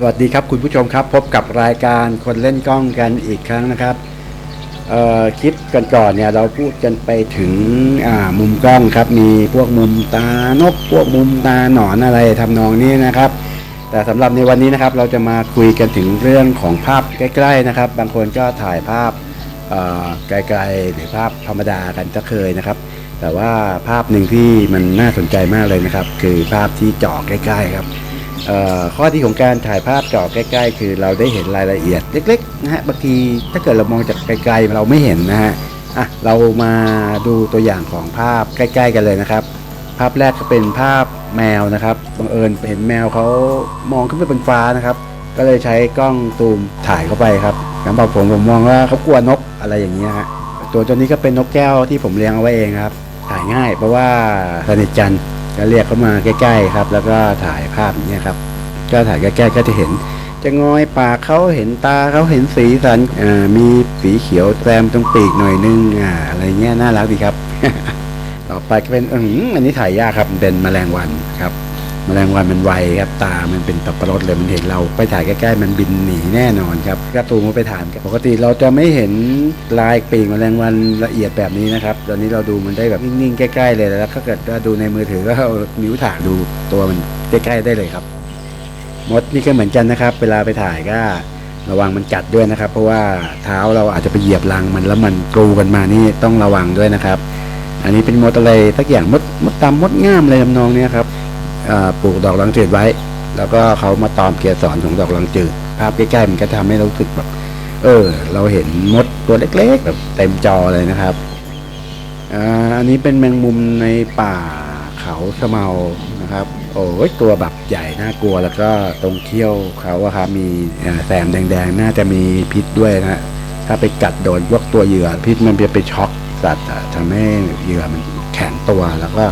สวัสดีครับคุณผู้ชมครับ พบกับรายการคนเล่นกล้องกันอีกครั้งนะครับคลิปก่อนๆเนี่ยเราพูดกันไปถึงมุมกล้องครับ มีพวกมุมตานก พวกมุมตาหนอนอะไรทำนองนี้นะครับ แต่สำหรับในวันนี้นะครับ เราจะมาคุยกันถึงเรื่องของภาพใกล้ ๆนะครับ บางคนก็ถ่ายภาพไกลๆหรือภาพธรรมดากันก็เคยนะครับ แต่ว่าภาพหนึ่งที่มันน่าสนใจมากเลยนะครับ คือภาพที่จาะใกล้ ๆ ครับ ข้อที่ของการถ่ายภาพเจาใกล้ ๆ คือเราได้เห็นรายละเอียดเล็กๆนะฮะบางทีถ้าเกิดเรามองจากไกลๆเราไม่เห็นนะฮะอะเรามาดูตัวอย่างของภาพใกล้ ๆ กันเลยนะครับ ภาพแรกก็เป็นภาพแมวนะครับบังเอิญเห็นแมวเขามองขึ้นไปบนฟ้านะครับ ก็เลยใช้กล้องซูมถ่ายเข้าไปครับสำหรับผมผมมองว่าเขากลัวนกอะไรอย่างเงี้ยฮะตัวตัวนี้ก็เป็นนกแก้วที่ผมเลี้ยงเอาไว้เองครับถ่ายง่ายเพราะว่าสนิทกัน ก็เรียกเขามาใกล้ๆครับ แล้วก็ถ่ายภาพอย่างเนี่ยครับ ก็ถ่ายใกล้ๆก็จะเห็น จะงอยปากเขาเห็นตาเขาเห็นสีสันมีสีเขียวแซมตรงปีกหน่อยนึงอ่าอะไรเงี้ยน่ารักดีครับ ต่อไปก็เป็นอันนี้ถ่ายยากครับเป็นแมลงวันครับ แมลงวันมันไวครับตา มันเป็นตับประรดเลยมันเห็นเราไปถ่ายใกล้ๆมันบินหนีแน่นอนครับก็ตูมก็ไปถ่ายปกติเราจะไม่เห็นลายปีกแมลงวันละเอียดแบบนี้นะครับ ตอนนี้เราดูมันได้แบบนิ่งๆใกล้ๆเลยแล้วถ้าเกิดว่าดูในมือถือก็เอานิ้วถ่ายดูตัวมันใกล้ๆได้เลยครับ มดนี่ก็เหมือนกันนะครับ เวลาไปถ่ายก็ระวังมันกัดด้วยนะครับ เพราะว่าเท้าเราอาจจะไปเหยียบรังมันแล้วมันกรูกันมานี่ต้องระวังด้วยนะครับ อันนี้เป็นมดอะไรสักอย่างมดมดตามมดง่ามอะไรทำนองเนี้ยครับ ปลูกดอกลังจืดไว้ แล้วก็เขามาตอมเกสรของดอกลังจืดภาพใกล้ๆมันก็ทำให้เรารู้สึกแบบเออ เราเห็นมดตัวเล็กๆแบบเต็มจอเลยนะครับอันนี้เป็นแมงมุมในป่าเขาสมานะครับ โอ้ยตัวแบบใหญ่น่ากลัวแล้วก็ตรงเขี้ยวเขาอะครับมีแสมแดงๆ น่าจะมีพิษด้วยนะถ้าไปกัดโดนพวกตัวเหยื่อพิษมันจะไปช็อกสัตว์ทำให้เหยื่อมันแข็งตัวแล้วก็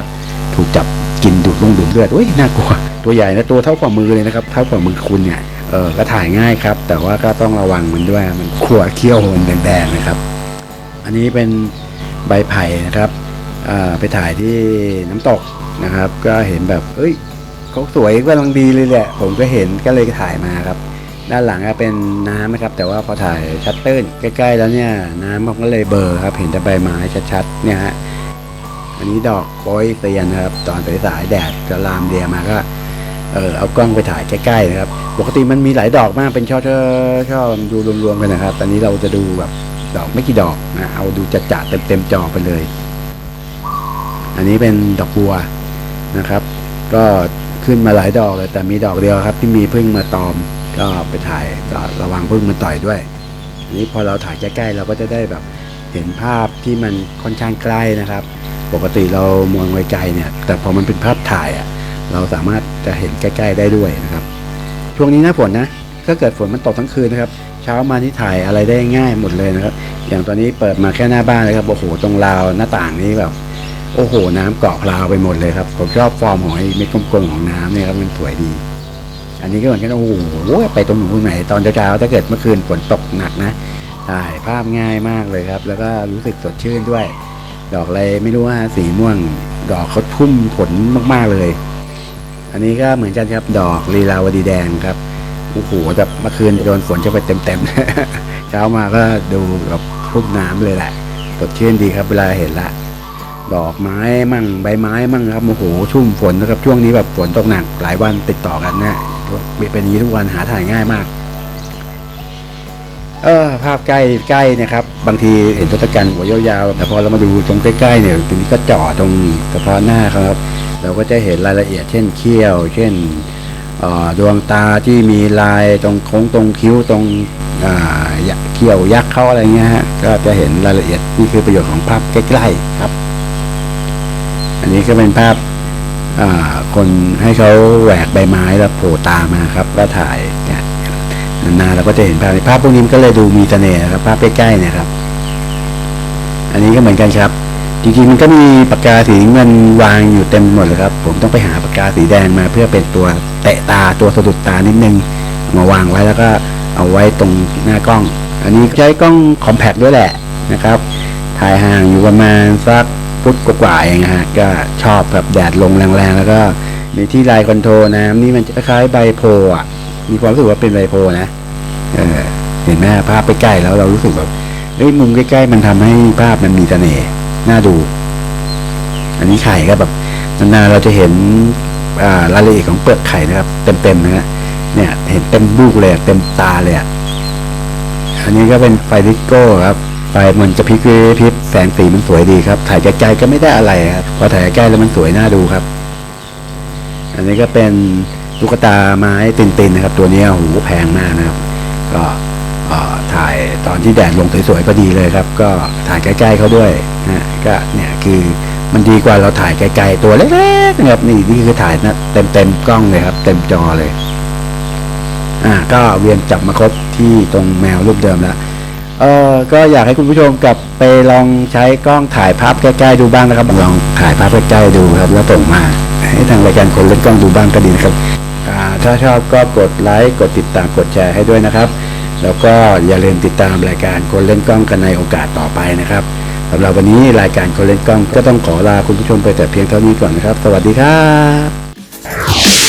ถูกจับ กินดูดลงดูดเลือดอุ้ยน่ากลัวตัวใหญ่นะตัวเท่าฝ่ามือเลยนะครับเท่าฝ่ามือคุณเนี่ยเออก็ถ่ายง่ายครับ แต่ว่าก็ต้องระวังมันด้วยมันขวเขี้ยวมันแดงๆนะครับ อันนี้เป็นใบไผ่นะครับอ่าไปถ่ายที่น้ำตกนะครับ ก็เห็นแบบเอ้ยเขาสวยกำลังดีเลยแหละผมก็เห็นก็เลยถ่ายมาครับ ด้านหลังก็เป็นน้ำนะครับ แต่ว่าพอถ่ายชัดตื้นใกล้ๆแล้วเนี่ยน้ำมันก็เลยเบลอร์ครับ เห็นแต่ใบไม้ชัดๆเนี่ยฮะ อันนี้ดอกโป้ยเตียนนะครับ ตอนสายๆแดดก็ลามเดียมาก็เออเอากล้องไปถ่ายใกล้ๆนะครับ ปกติมันมีหลายดอกมากเป็นช่อๆช่อดูรวมๆกันนะครับ ตอนนี้เราจะดูแบบดอกไม่กี่ดอกนะเอาดูจัดๆเต็มๆจอไปเลย อันนี้เป็นดอกบัวนะครับ ก็ขึ้นมาหลายดอกเลยแต่มีดอกเดียวครับ ที่มีพึ่งมาตอมก็ไปถ่ายระวังพึ่งมันต่อยด้วย อันนี้พอเราถ่ายใกล้ๆเราก็จะได้แบบเห็นภาพที่มันค่อนข้างใกล้นะครับ ปกติเรามองไกลๆเนี่ย แต่พอมันเป็นภาพถ่ายอะ เราสามารถจะเห็นใกล้ ๆ ได้ด้วยนะครับ ช่วงนี้หน้าฝนนะถ้าเกิดฝนมันตกทั้งคืนนะครับ เช้ามาที่ถ่ายอะไรได้ง่ายหมดเลยนะครับ อย่างตอนนี้เปิดมาแค่หน้าบ้านเลยครับโอ้โหตรงราวหน้าต่างนี้แบบโอ้โห น้ำเกาะราวไปหมดเลยครับผมชอบฟอร์มของไอ้เม็ดกลมๆของน้ำเนี่ยครับมันสวยดี อันนี้ก็เหมือนกันโอ้โหไปตรงหนูนตรงไหนตอนเช้าๆถ้าเกิดเมื่อคืนฝนตกหนักนะถ่ายภาพง่ายมากเลยครับ แล้วก็รู้สึกสดชื่นด้วย ดอกอะไรไม่รู้ว่าสีม่วง ดอกเขาพุ่มผลมากๆเลย อันนี้ก็เหมือนกันครับดอกลีลาวดีแดงครับโอ้โหแบบเมื่อคืนโดนฝนจะไปเต็มๆ เช้ามาก็ดูแบบพุ่มน้ำเลยแหละสดชื่นดีครับเวลาเห็นละดอกไม้มั่งใบไม้มั่งครับโอ้โหชุ่มฝนนะครับช่วงนี้แบบฝนตกหนักหลายวันติดต่อกันนะเป็นอย่างนี้ทุกวันหาถ่ายง่ายมาก เออภาพใกล้ใกล้นะครับ บางทีเห็นตัวตะกันหัวยาวๆแต่พอเรามาดูตรงใกล้ๆเนี่ยตรงนี้ก็จ่อตรงกระเพาะหน้าเขาครับ เราก็จะเห็นรายละเอียด เช่นเขี้ยว เช่นออดวงตาที่มีลายตรงโค้งตรงคิ้วตรงเขี้ยวยักษ์เขาอะไรเงี้ยฮะก็จะเห็นรายละเอียดนี่คือประโยชน์ของภาพใกล้ๆครับ อันนี้ก็เป็นภาพคนให้เขาแหวกใบไม้แล้วโผล่ตามาครับ ก็ถ่าย นานๆเราก็จะเห็นภาพภาพพวกนี้มันก็เลยดูมีเสน่ห์ครับ ภาพใกล้ๆเนี่ยครับ อันนี้ก็เหมือนกันครับ จริงๆมันก็มีปากกาสีเงินวางอยู่เต็มหมดเลยครับ ผมต้องไปหาปากกาสีแดงมาเพื่อเป็นตัวเตะตาตัวสะดุดตานิดนึงมาวางไว้แล้วก็เอาไว้ตรงหน้ากล้อง อันนี้ใช้กล้องคอมแพคด้วยแหละนะครับ ถ่ายห่างอยู่ประมาณสักฟุตกว่าๆเองนะฮะก็ชอบแบบแดดลงแรงๆ แล้วก็มีที่ลายคอนโทรลน้ำนี่มันจะคล้ายใบโพอะ มีความรู้สึกว่าเป็นไบโพนะเออเห็นไหมภาพไปใกล้แล้วเรารู้สึกแบบเฮ้ยมุมใกล้ๆมันทำให้ภาพมันมีเสน่ห์น่าดู อันนี้ไข่ก็แบบนานๆเราจะเห็นอ่ารายละเอียดของเปลือกไข่นะครับ เต็มๆนะฮะเนี่ย เห็นเต็มลูกเลยเต็มตาเลยอะอันนี้ก็เป็นไฟดิสโก้ครับไฟมันจะพลิกพลิบแสงสีมันสวยดีครับ ถ่ายไกล้ๆก็ไม่ได้อะไรครับพอถ่ายใกล้แล้วมันสวยน่าดูครับ อันนี้ก็เป็น ตุ๊กตาไม้ตินๆนะครับ ตัวนี้โอ้โหแพงมากนะครับ ก็ถ่ายตอนที่แดดลงสวยๆพอดีเลยครับ ก็ถ่ายใกล้ๆเขาด้วยนะก็เนี่ยคือมันดีกว่าเราถ่ายไกลๆตัวเล็กๆนะครับนี่นี่คือถ่ายนะเต็มๆกล้องเลยครับ เต็มจอเลยอ่าก็เวียนจับมาครบที่ตรงแมวรูปเดิมแล้วเออก็อยากให้คุณผู้ชมกลับไปลองใช้กล้องถ่ายภาพใกล้ๆดูบ้างนะครับ ลองถ่ายภาพใกล้ๆดูครับ แล้วส่งมาให้ทางรายการคนเล่นกล้องดูบ้างก็ดีนะครับ ถ้าชอบก็กดไลค์กดติดตามกดแชร์ให้ด้วยนะครับ แล้วก็อย่าลืมติดตามรายการคนเล่นกล้องกันในโอกาสต่อไปนะครับสำหรับวันนี้รายการคนเล่นกล้องก็ต้องขอลาคุณผู้ชมไปแต่เพียงเท่านี้ก่อนนะครับ สวัสดีครับ